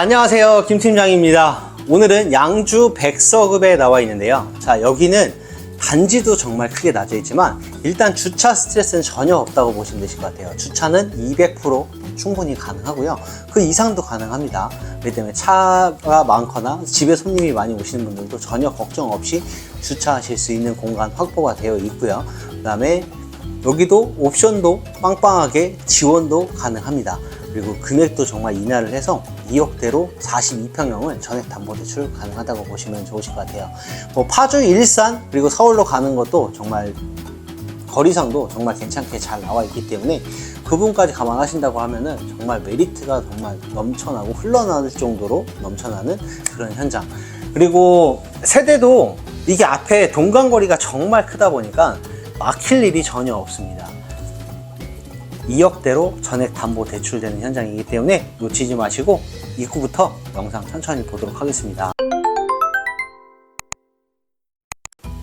안녕하세요. 김 팀장입니다. 오늘은 양주 백서급에 나와 있는데요. 자, 여기는 단지도 정말 크게 낮아 있지만 일단 주차 스트레스는 전혀 없다고 보시면 되실 것 같아요. 주차는 200% 충분히 가능하고요. 그 이상도 가능합니다. 그렇기 때문에 차가 많거나 집에 손님이 많이 오시는 분들도 전혀 걱정 없이 주차하실 수 있는 공간 확보가 되어 있고요. 그 다음에 여기도 옵션도 빵빵하게 지원도 가능합니다. 그리고 금액도 정말 인하를 해서 2억대로 42평형을 전액 담보 대출 가능하다고 보시면 좋으실 것 같아요. 뭐 파주, 일산 그리고 서울로 가는 것도 정말 거리상도 정말 괜찮게 잘 나와 있기 때문에 그분까지 감안하신다고 하면은 정말 메리트가 정말 넘쳐나고 흘러나올 정도로 넘쳐나는 그런 현장. 그리고 세대도 이게 앞에 동간거리가 정말 크다 보니까 막힐 일이 전혀 없습니다. 2억대로 전액 담보 대출되는 현장이기 때문에 놓치지 마시고 입구부터 영상 천천히 보도록 하겠습니다.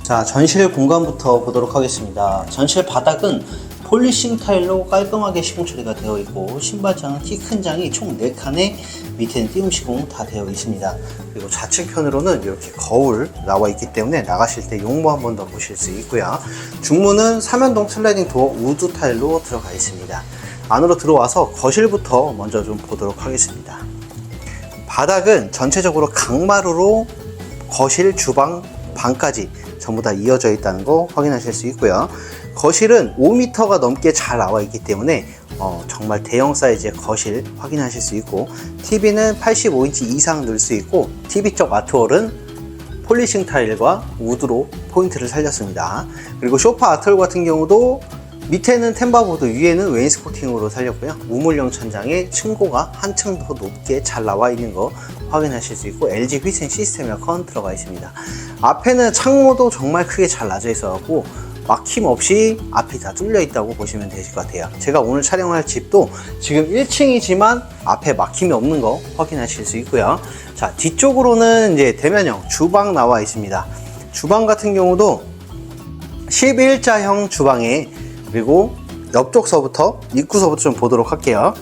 자, 전실 공간부터 보도록 하겠습니다. 전실 바닥은 폴리싱 타일로 깔끔하게 시공 처리가 되어 있고 신발장은 키 큰 장이 총 4칸에 밑에는 띄움 시공 다 되어 있습니다. 그리고 좌측편으로는 이렇게 거울 나와 있기 때문에 나가실 때 용모 한 번 더 보실 수 있고요. 중문은 삼연동 슬라이딩 도어 우드 타일로 들어가 있습니다. 안으로 들어와서 거실부터 먼저 좀 보도록 하겠습니다. 바닥은 전체적으로 강마루로 거실, 주방, 방까지 전부 다 이어져 있다는 거 확인하실 수 있고요. 거실은 5m가 넘게 잘 나와 있기 때문에 어, 정말 대형 사이즈의 거실 확인하실 수 있고 TV는 85인치 이상 넣을 수 있고 TV 쪽 아트월은 폴리싱 타일과 우드로 포인트를 살렸습니다. 그리고 소파 아트월 같은 경우도 밑에는 템바보드, 위에는 웨인스코팅으로 살렸고요. 우물형 천장에 층고가 한층 더 높게 잘 나와 있는 거 확인하실 수 있고 LG 휘센 시스템 에어컨 들어가 있습니다. 앞에는 창호도 정말 크게 잘 낮아 있어 갖고 막힘 없이 앞이 다 뚫려 있다고 보시면 되실 것 같아요. 제가 오늘 촬영할 집도 지금 1층이지만 앞에 막힘이 없는 거 확인하실 수 있고요. 자, 뒤쪽으로는 이제 대면형 주방 나와 있습니다. 주방 같은 경우도 11자형 주방에 그리고 옆쪽서부터 입구서부터 좀 보도록 할게요.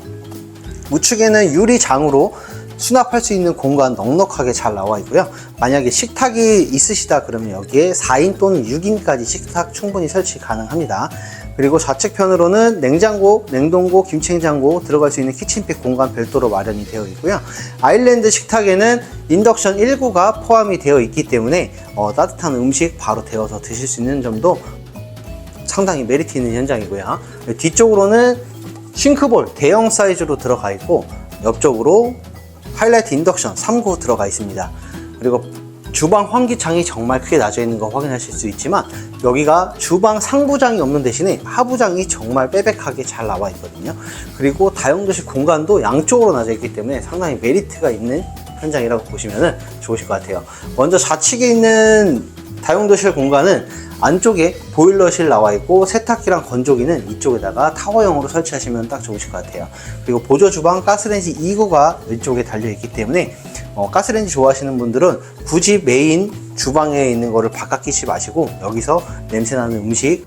우측에는 유리장으로 수납할 수 있는 공간 넉넉하게 잘 나와 있고요. 만약에 식탁이 있으시다 그러면 여기에 4인 또는 6인까지 식탁 충분히 설치 가능합니다. 그리고 좌측편으로는 냉장고, 냉동고, 김치냉장고 들어갈 수 있는 키친픽 공간 별도로 마련이 되어 있고요. 아일랜드 식탁에는 인덕션 1구가 포함이 되어 있기 때문에 어, 따뜻한 음식 바로 데워서 드실 수 있는 점도 상당히 메리트 있는 현장이고요. 뒤쪽으로는 싱크볼 대형 사이즈로 들어가 있고 옆쪽으로 하이라이트 인덕션 3구 들어가 있습니다. 그리고 주방 환기창이 정말 크게 낮아 있는 거 확인하실 수 있지만 여기가 주방 상부장이 없는 대신에 하부장이 정말 빼백하게 잘 나와 있거든요. 그리고 다용도실 공간도 양쪽으로 낮아 있기 때문에 상당히 메리트가 있는 현장이라고 보시면 좋으실 것 같아요. 먼저 좌측에 있는 다용도실 공간은 안쪽에 보일러실 나와 있고 세탁기랑 건조기는 이쪽에다가 타워형으로 설치하시면 딱 좋으실 것 같아요. 그리고 보조 주방 가스레인지 2구가 왼쪽에 달려 있기 때문에 어, 가스레인지 좋아하시는 분들은 굳이 메인 주방에 있는 거를 바깥 끼지 마시고 여기서 냄새나는 음식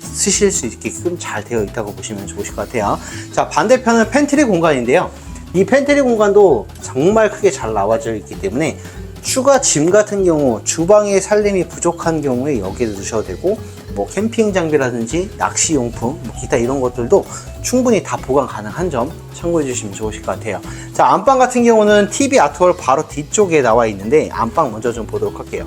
쓰실 수 있게끔 잘 되어 있다고 보시면 좋으실 것 같아요. 자, 반대편은 팬트리 공간인데요. 이 팬트리 공간도 정말 크게 잘 나와져 있기 때문에 추가 짐 같은 경우 주방에 살림이 부족한 경우에 여기에 두셔도 되고 뭐 캠핑 장비라든지 낚시 용품 뭐 기타 이런 것들도 충분히 다 보관 가능한 점 참고해 주시면 좋으실 것 같아요. 자 안방 같은 경우는 TV 아트월 바로 뒤쪽에 나와 있는데 안방 먼저 좀 보도록 할게요.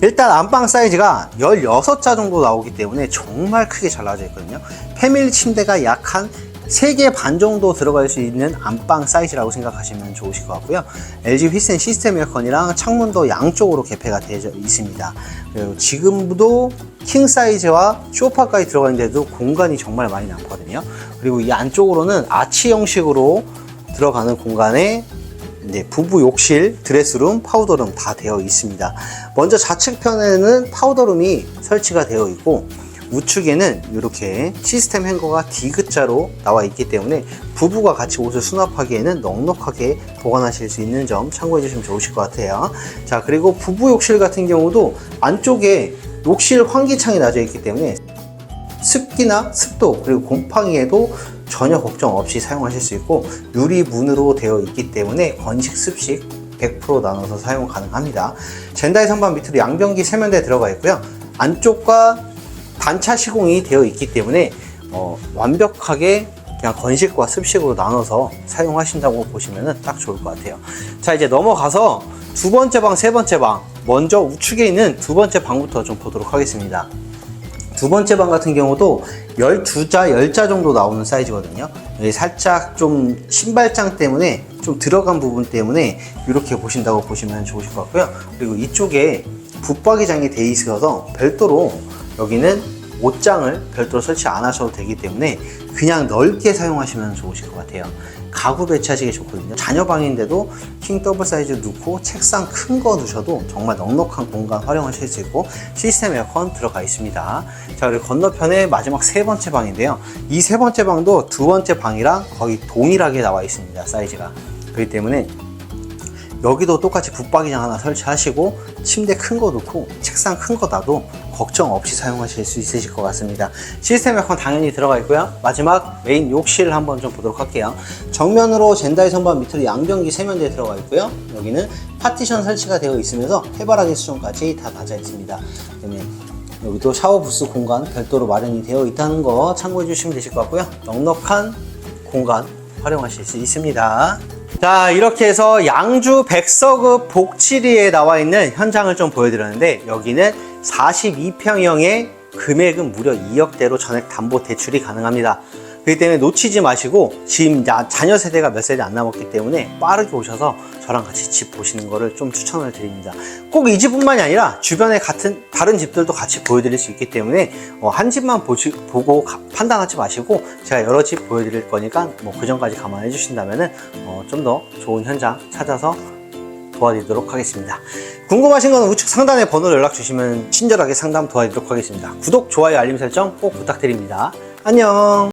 일단 안방 사이즈가 16자 정도 나오기 때문에 정말 크게 잘 나와져 있거든요. 패밀리 침대가 약 한 3개 반 정도 들어갈 수 있는 안방 사이즈라고 생각하시면 좋으실 것 같고요. LG 휘센 시스템 에어컨이랑 창문도 양쪽으로 개폐가 되어 있습니다. 그리고 지금도 킹 사이즈와 쇼파까지 들어가 있는데도 공간이 정말 많이 남거든요. 그리고 이 안쪽으로는 아치 형식으로 들어가는 공간에 이제 부부 욕실, 드레스룸, 파우더룸 다 되어 있습니다. 먼저 좌측편에는 파우더룸이 설치가 되어 있고 우측에는 이렇게 시스템 행거가 디귿자로 나와 있기 때문에 부부가 같이 옷을 수납하기에는 넉넉하게 보관하실 수 있는 점 참고해 주시면 좋으실 것 같아요. 자, 그리고 부부 욕실 같은 경우도 안쪽에 욕실 환기창이 낮아 있기 때문에 습기나 습도 그리고 곰팡이에도 전혀 걱정 없이 사용하실 수 있고 유리 문으로 되어 있기 때문에 건식 습식 100% 나눠서 사용 가능합니다. 젠다의 선반 밑으로 양변기 세면대 들어가 있고요. 안쪽과 단차 시공이 되어 있기 때문에 어, 완벽하게 그냥 건식과 습식으로 나눠서 사용하신다고 보시면 딱 좋을 것 같아요. 자, 이제 넘어가서 두 번째 방, 세 번째 방. 먼저 우측에 있는 두 번째 방부터 좀 보도록 하겠습니다. 두 번째 방 같은 경우도 12자, 10자 정도 나오는 사이즈거든요. 살짝 좀 신발장 때문에 좀 들어간 부분 때문에 이렇게 보신다고 보시면 좋으실 것 같고요. 그리고 이쪽에 붙박이장이 돼 있어서 별도로 여기는 옷장을 별도로 설치 안 하셔도 되기 때문에 그냥 넓게 사용하시면 좋으실 것 같아요. 가구 배치하시기 좋거든요. 자녀 방인데도 킹 더블 사이즈 넣고 책상 큰 거 두셔도 정말 넉넉한 공간 활용하실 수 있고 시스템 에어컨 들어가 있습니다. 자 그리고 건너편에 마지막 세 번째 방인데요. 이 세 번째 방도 두 번째 방이랑 거의 동일하게 나와 있습니다. 사이즈가. 그렇기 때문에 여기도 똑같이 붙박이장 하나 설치하시고 침대 큰 거 놓고 책상 큰 거 놔도 걱정 없이 사용하실 수 있으실 것 같습니다. 시스템 에어컨 당연히 들어가 있고요. 마지막 메인 욕실을 한번 좀 보도록 할게요. 정면으로 젠다이 선반 밑으로 양변기 세면대 들어가 있고요. 여기는 파티션 설치가 되어 있으면서 해바라기 수정까지 다 닫아 있습니다. 여기도 샤워 부스 공간 별도로 마련이 되어 있다는 거 참고해 주시면 되실 것 같고요. 넉넉한 공간 활용하실 수 있습니다. 자, 이렇게 해서 양주 백서급 복지리에 나와 있는 현장을 좀 보여드렸는데, 여기는 42평형의 금액은 무려 2억대로 전액 담보 대출이 가능합니다. 그렇기 때문에 놓치지 마시고, 지금 자- 자녀 세대가 몇 세대 안 남았기 때문에 빠르게 오셔서 저랑 같이 집 보시는 거를 좀 추천을 드립니다. 꼭 이 집뿐만이 아니라 주변에 같은 다른 집들도 같이 보여드릴 수 있기 때문에 어, 한 집만 보시, 보고 가- 판단하지 마시고 제가 여러 집 보여드릴 거니까 뭐 그 전까지 감안해 주신다면은 어, 좀 더 좋은 현장 찾아서 도와드리도록 하겠습니다. 궁금하신 건 우측 상단에 번호로 연락 주시면 친절하게 상담 도와드리도록 하겠습니다. 구독, 좋아요, 알림 설정 꼭 부탁드립니다. 안녕!